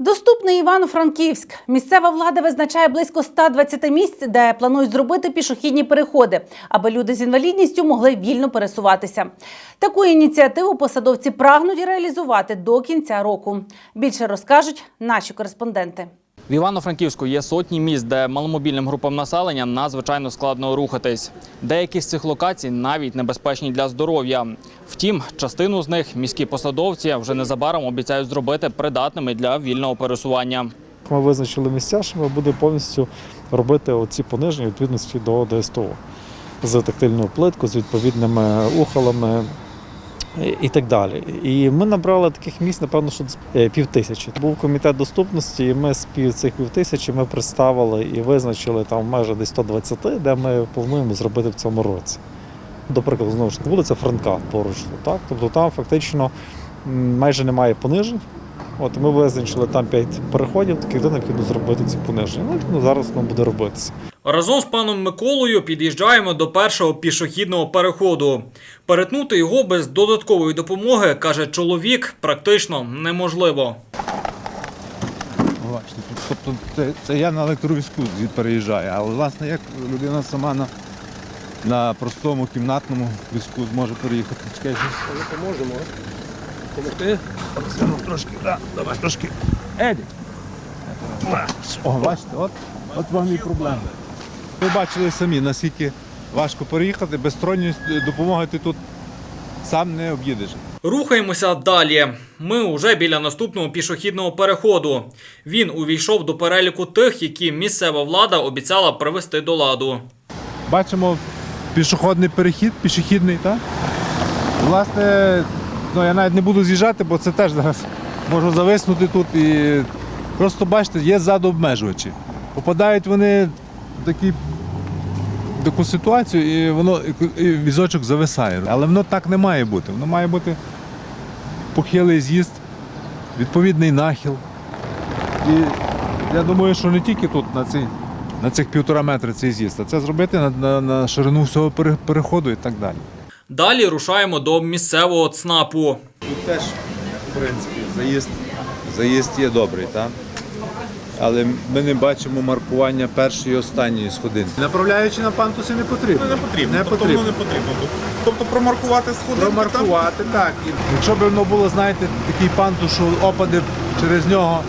Доступний Івано-Франківськ. Місцева влада визначає близько 120 місць, де планують зробити пішохідні переходи, аби люди з інвалідністю могли вільно пересуватися. Таку ініціативу посадовці прагнуть реалізувати до кінця року. Більше розкажуть наші кореспонденти. В Івано-Франківську є сотні місць, де маломобільним групам населення надзвичайно складно рухатись. Деякі з цих локацій навіть небезпечні для здоров'я. Втім, частину з них міські посадовці вже незабаром обіцяють зробити придатними для вільного пересування. Ми визначили місця, що ми будемо повністю робити оці пониження відповідності до ДСТО з тактильною плиткою, з відповідними ухалами і- так далі. І ми набрали таких місць, напевно, що е, пів тисячі. Був комітет доступності, і ми з пів цих пів тисячі ми представили і визначили там майже десь 120, де ми плануємо зробити в цьому році. До прикладу, знову ж вулиця Франка поруч. Так? Тобто там фактично майже немає понижень. От ми визначили там 5 переходів, таких де необхідно зробити ці пониження. Ну, ну зараз воно буде робитися. Разом з паном Миколою під'їжджаємо до першого пішохідного переходу. Перетнути його без додаткової допомоги, каже чоловік, практично неможливо. Тут- тобто це, це я на електровізку переїжджаю, але власне як людина сама на, на простому кімнатному візку зможе переїхати. Чекай, щось. Допоможемо. Помогти? Ну, трошки, да, давай трошки. Еді. О, бачите, от, от вам і проблема. Ви бачили самі, наскільки важко переїхати, без сторонньої допомоги ти тут сам не об'їдеш. Рухаємося далі. Ми уже біля наступного пішохідного переходу. Він увійшов до переліку тих, які місцева влада обіцяла привести до ладу. Бачимо пішохідний перехід, пішохідний, так? Власне, ну я навіть не буду з'їжджати, бо це теж зараз можу зависнути тут і просто бачите, є ззаду обмежувачі. Попадають вони в такі, таку ситуацію, і воно і візочок зависає. Але воно так не має бути. Воно має бути похилий з'їзд, відповідний нахил. І я думаю, що не тільки тут на цій на цих півтора метри цей з'їзд, а це зробити на, на, на ширину всього переходу і так далі. Далі рушаємо до місцевого ЦНАПу. Тут теж, в принципі, заїзд, заїзд є добрий, так? Але ми не бачимо маркування першої і останньої сходинки. Направляючи на пантуси не потрібно. Не потрібно. Не тобто потрібно. воно не потрібно. Тобто промаркувати сходинку. Промаркувати, так. І Якщо б воно було, знаєте, такий пантус, що опади через нього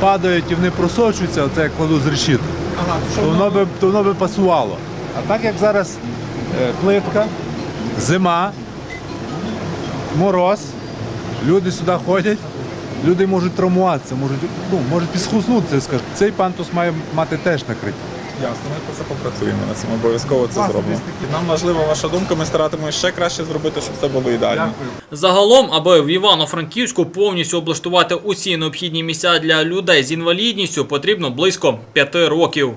падають і вони просочуються, оце як кладу з решітки, Ага, то воно би, то воно би пасувало. А так як зараз е, плитка, зима, мороз, люди сюди ходять, люди можуть травмуватися, можуть, ну, можуть підсхуснутися, скажімо. Цей пантус має мати теж накриття. Ясно, ми про це попрацюємо над цим, обов'язково це зробимо. Нам важлива ваша думка, ми старатимемося ще краще зробити, щоб це було ідеально. Загалом, аби в Івано-Франківську повністю облаштувати усі необхідні місця для людей з інвалідністю, потрібно близько п'яти років.